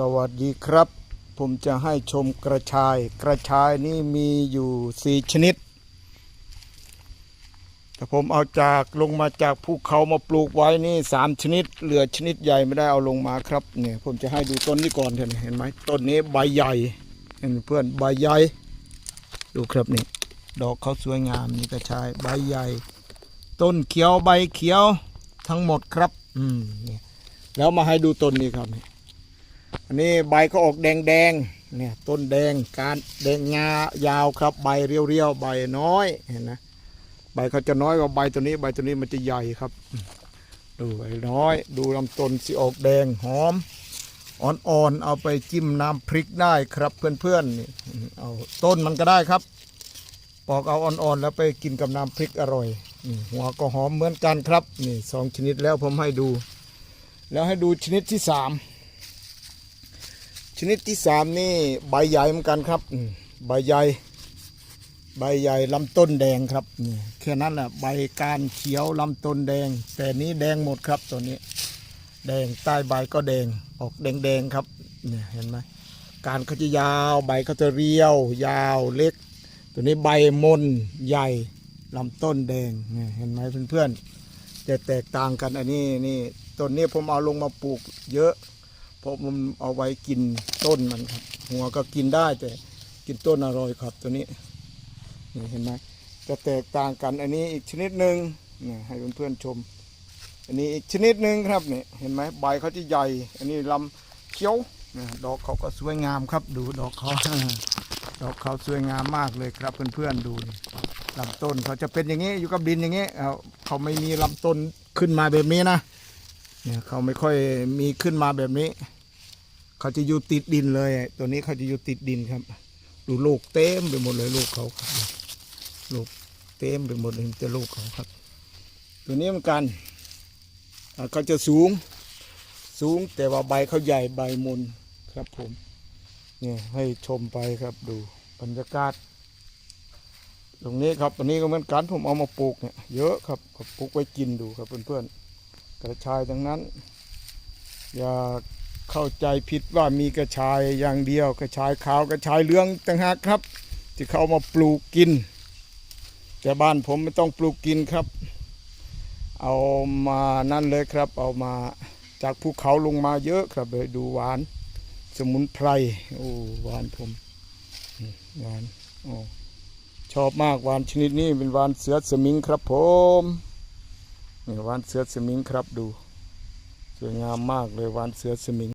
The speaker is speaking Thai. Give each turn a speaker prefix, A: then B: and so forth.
A: สวัสดีครับ ผมจะให้ชมกระชาย กระชายนี่มีอยู่สี่ชนิด แต่ผมเอาจากลงมาจากภูเขามาปลูกไว้นี่สามชนิด เหลือชนิดใหญ่ไม่ได้เอาลงมาครับเนี่ยผมจะให้ดูต้นนี้ก่อนเถอะเห็นไหมต้นนี้ใบใหญ่เห็นเพื่อนใบใหญ่ ดูครับนี่ดอกเขาสวยงามนี่กระชายใบใหญ่ ต้นเขียวใบเขียวทั้งหมดครับ อืมเนี่ยแล้วมาให้ดูต้นนี้ครับนี่ อันนี้ใบก็ออกแดงแดงๆเนี่ยต้นแดงการแดงงายาวครับใบเรียวๆใบน้อยเห็นนะใบเขาจะน้อยกว่าใบตัวนี้ใบตัวนี้มันจะใหญ่ครับ ดูใบน้อย ดูลำต้นสีออกแดงหอมอ่อนๆเอาไปจิ้มน้ำพริกได้ครับเพื่อนๆนี่เอาต้นมันก็ได้ครับ ปอกเอาอ่อนๆแล้วไปกินกับน้ำพริกอร่อยนี่หัวก็หอมเหมือนกันครับนี่สองชนิดแล้วผมให้ดู แล้วให้ดูชนิดที่สาม ชนิดที่สามนี่ใบใหญ่เหมือนกันครับใบใหญ่ใบใหญ่ลำต้นแดงครับนี่แค่นั้นแหละใบการเขียวลำต้นแดง แต่นี้แดงหมดครับตัวนี้ แดงใต้ใบก็แดงออกแดงแดงครับเนี่ยเห็นไหมการเขาจะยาวใบเขาจะเรียว ยาวเล็ก ตัวนี้ใบมนใหญ่ลำต้นแดงเนี่ยเห็นไหมเพื่อนๆจะแตกต่างกันอันนี้นี่ต้นนี้ผมเอาลงมาปลูกเยอะ ราะมันเอาไว้กินต้นมันครับ หัวก็กินได้แต่กินต้นอร่อยครับตัวนี้นี่เห็นไหมจะแตกต่างกันอันนี้อีกชนิดหนึ่งนี่ให้เพื่อนๆชม อันนี้อีกชนิดหนึ่งครับนี่เห็นไหมใบเขาจะใหญ่ อันนี้ลำเขียวนะดอกเขาก็สวยงามครับ ดูดอกเขาดอกเขาสวยงามมากเลยครับเพื่อนๆดูลำต้นเขาจะเป็นอย่างนี้อยู่กับดินอย่างนี้เอาเขาไม่มีลำต้นขึ้นมาแบบนี้นะเนี่ยเขาไม่ค่อยมีขึ้นมาแบบนี้ เขาจะอยู่ติดดินเลย ตัวนี้เขาจะอยู่ติดดินครับ ดูลูกเต็มไปหมดเลยลูกเขาครับลูกเต็มไปหมดเลยมีแต่ลูกเขาครับ ตัวนี้เหมือนกันเขาจะสูงสูงแต่ว่าใบเขาใหญ่ใบมุนครับผมเนี่ยให้ชมไปครับดูบรรยากาศ ตรงนี้ครับอันนี้ก็เหมือนกันผมเอามาปลูกเนี่ยเยอะครับปลูกไว้กินดูครับเพื่อนๆกระชายทั้งนั้น อย่า เข้าใจผิดว่ามีกระชายอย่างเดียว กระชายขาวกระชายเหลืองต่างหากครับ ที่เขามาปลูกกิน แต่บ้านผมไม่ต้องปลูกกินครับ เอามานั่นเลยครับ เอามาจากภูเขาลงมาเยอะครับเลยดูหวาน สมุนไพรโอ้หวานผมหวานโอ้ชอบมากหวานชนิดนี้เป็นหวานเสือสมิงครับผมนี่วานเสือสมิงครับดูสวยงามมากเลยวานเสือสมิง